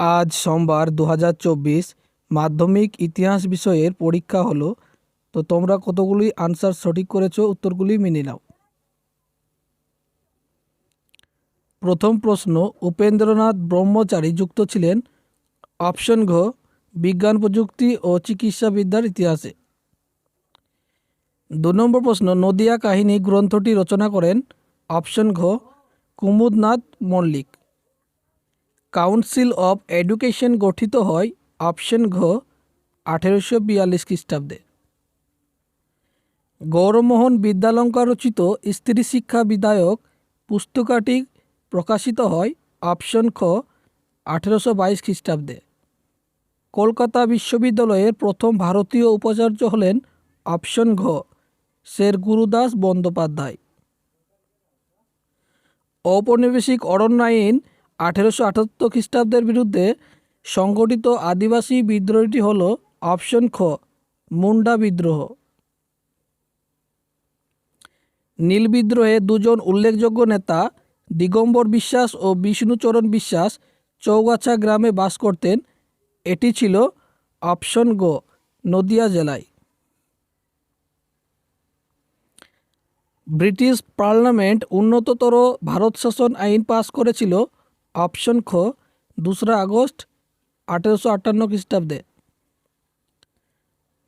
আজ সোমবার দু হাজার চব্বিশ মাধ্যমিক ইতিহাস বিষয়ের পরীক্ষা হলো, তো তোমরা কতগুলি আনসার সঠিক করেছ উত্তরগুলি মেনে নাও। প্রথম প্রশ্ন, উপেন্দ্রনাথ ব্রহ্মচারী যুক্ত ছিলেন অপশন ঘ, বিজ্ঞান প্রযুক্তি ও চিকিৎসাবিদ্যার ইতিহাসে। দু নম্বর প্রশ্ন, নদিয়া কাহিনী গ্রন্থটি রচনা করেন অপশন ঘ, Kumudnath Mallick. Council of education গঠিত হয় অপশন ঘ, আঠেরোশো বিয়াল্লিশ খ্রিস্টাব্দে। গৌরমোহন বিদ্যালঙ্কার রচিত স্ত্রী শিক্ষা বিধায়ক পুস্তকাটি প্রকাশিত হয় অপশন খ, আঠেরোশো বাইশ খ্রিস্টাব্দে। কলকাতা বিশ্ববিদ্যালয়ের প্রথম ভারতীয় উপাচার্য হলেন অপশন ঘ শের গুরুদাস বন্দ্যোপাধ্যায়। ঔপনিবেশিক অরণ্য আইন আঠেরোশো আটাত্তর খ্রিস্টাব্দের বিরুদ্ধে সংগঠিত আদিবাসী বিদ্রোহটি হল অপশন খ, মুন্ডা বিদ্রোহ। নীল বিদ্রোহে দুজন উল্লেখযোগ্য নেতা, দিগম্বর বিশ্বাস ও বিষ্ণুচরণ বিশ্বাস, চৌগাছা গ্রামে বাস করতেন। এটি ছিল অপশন গ, নদিয়া জেলায়। ব্রিটিশ পার্লামেন্ট উন্নততর ভারত শাসন আইন পাস করেছিল। অপশন খ, দোসরা আগস্ট আঠেরোশো আটান্ন খ্রিস্টাব্দে।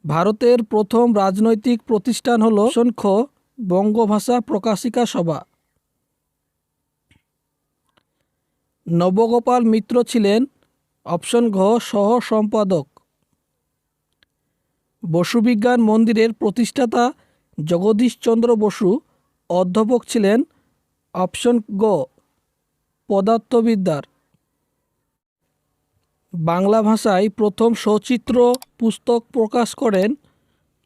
ভারতের প্রথম রাজনৈতিক প্রতিষ্ঠান হল অপশন খ, বঙ্গভাষা প্রকাশিকা সভা। নবগোপাল মিত্র ছিলেন অপশন ঘ সহ সম্পাদক বসুবিজ্ঞান মন্দিরের প্রতিষ্ঠাতা জগদীশচন্দ্র বসু অধ্যাপক ছিলেন অপশন গ। পদার্থবিদ্যার। বাংলা ভাষায় প্রথম সচিত্র পুস্তক প্রকাশ করেন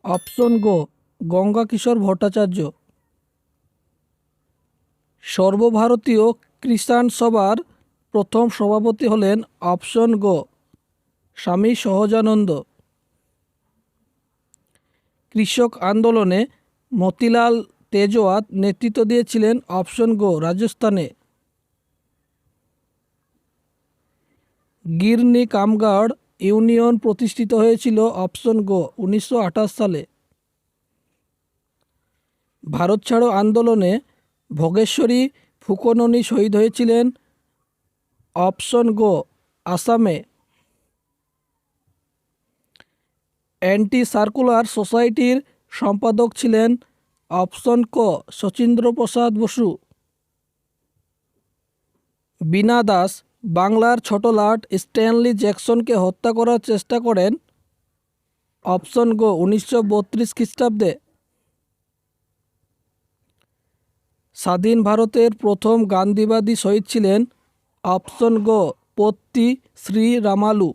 অপশন গো গঙ্গা কিশোর ভট্টাচার্য। সর্বভারতীয় কৃষাণ সভার প্রথম সভাপতি হলেন অপশন গো, স্বামী সহজানন্দ। কৃষক আন্দোলনে মতিলাল তেজওয়াত নেতৃত্ব দিয়েছিলেন অপশন গো, রাজস্থানে। গিরনি কামগাড় ইউনিয়ন প্রতিষ্ঠিত হয়েছিল অপশন গো, উনিশশো আঠাশ সালে। ভারত ছাড়ো আন্দোলনে ভোগেশ্বরী ফুকননি শহীদ হয়েছিলেন অপশন গো, আসামে। অ্যান্টি সার্কুলার সোসাইটির সম্পাদক ছিলেন অপশন ক শচীন্দ্র প্রসাদ বসু। বীণা দাস বাংলার ছোট লাট স্ট্যানলি জ্যাকসনকে হত্যা করার চেষ্টা করেন। অপশন গো, উনিশশো বত্রিশ খ্রিস্টাব্দে। স্বাধীন ভারতের প্রথম গান্ধীবাদী শহীদ ছিলেন অপশন গো, পত্তি শ্রী রামালু।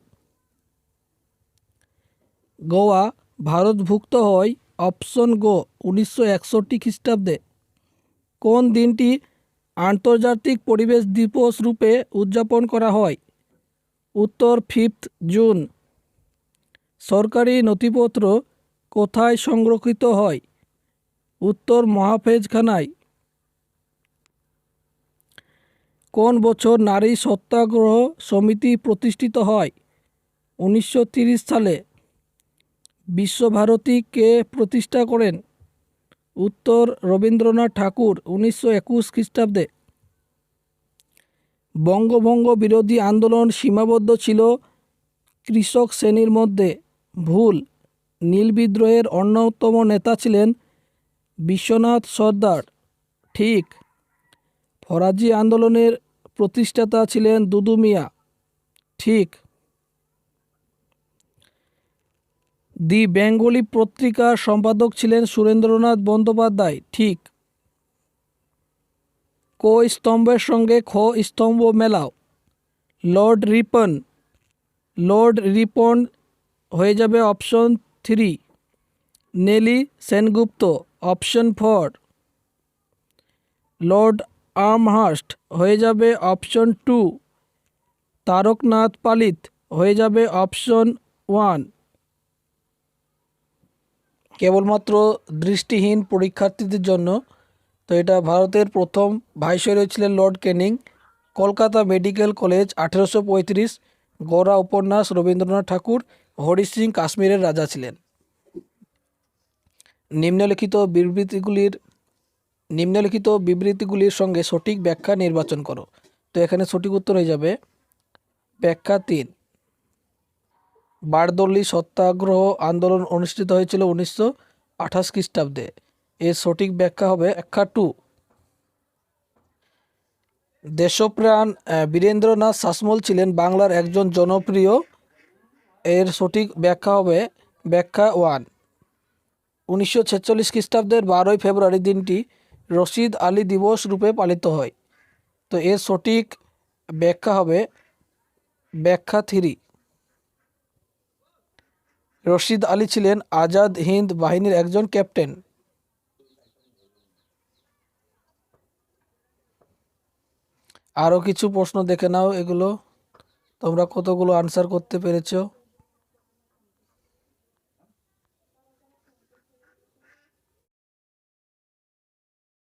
গোয়া, ভারতভুক্ত হয় অপশন গো, উনিশশো একষট্টি খ্রিস্টাব্দে। কোন দিনটি আন্তর্জাতিক পরিবেশ দিবস রূপে উদযাপন করা হয়। উত্তর ফিফথ জুন। সরকারি নথিপত্র কোথায় সংরক্ষিত হয়? উত্তর মহাফেজখানায়। কোন বছর নারী সত্যাগ্রহ সমিতি প্রতিষ্ঠিত হয়? উনিশশো সালে। বিশ্বভারতী কে প্রতিষ্ঠা করেন? উত্তর রবীন্দ্রনাথ ঠাকুর উনিশশো একুশ খ্রিস্টাব্দে। বঙ্গভঙ্গ বিরোধী আন্দোলন সীমাবদ্ধ ছিল কৃষক শ্রেণির মধ্যে। ভুল, নীল বিদ্রোহের অন্যতম নেতা ছিলেন বিশ্বনাথ সর্দার। ঠিক, ফরাজি আন্দোলনের প্রতিষ্ঠাতা ছিলেন দুদু মিয়া। ঠিক দি বেঙ্গলি পত্রিকার সম্পাদক ছিলেন সুরেন্দ্রনাথ বন্দ্যোপাধ্যায়। ঠিক। ক স্তম্ভের সঙ্গে খ স্তম্ভ মেলাও। লর্ড রিপন। লর্ড রিপন হয়ে যাবে option three. Nellie Sengupta, option four. Lord Amherst হয়ে যাবে অপশন টু। তারকনাথ পালিত হয়ে যাবে অপশন ওয়ান। কেবলমাত্র দৃষ্টিহীন পরীক্ষার্থীদের জন্য, তো এটা ভারতের প্রথম ভাইসরয় ছিলেন Lord Canning Kolkata medical college, আঠেরোশো পঁয়ত্রিশ গোরা উপন্যাস, রবীন্দ্রনাথ ঠাকুর হরি সিং কাশ্মীরের রাজা ছিলেন। নিম্নলিখিত বিবৃতিগুলির নিম্নলিখিত বিবৃতিগুলির সঙ্গে সঠিক ব্যাখ্যা নির্বাচন করো। তো এখানে সঠিক উত্তর হয়ে যাবে। ব্যাখ্যা তিন। বারদল্লি সত্যাগ্রহ আন্দোলন অনুষ্ঠিত হয়েছিল উনিশশো আঠাশ খ্রিস্টাব্দে। এর সঠিক ব্যাখ্যা হবে ব্যাখ্যা টু। দেশপ্রাণ বীরেন্দ্রনাথ শাসমল ছিলেন বাংলার একজন জনপ্রিয়। এর সঠিক ব্যাখ্যা হবে ব্যাখ্যা ওয়ান। উনিশশো ছেচল্লিশ খ্রিস্টাব্দের বারোই ফেব্রুয়ারি দিনটি রশিদ আলী দিবস রূপে পালিত হয়। তো এর সঠিক ব্যাখ্যা হবে ব্যাখ্যা থ্রি। রশিদ আলী ছিলেন আজাদ হিন্দ বাহিনীর একজন ক্যাপ্টেন। আরও কিছু প্রশ্ন দেখে নাও, এগুলো তোমরা কতগুলো আনসার করতে পেরেছ?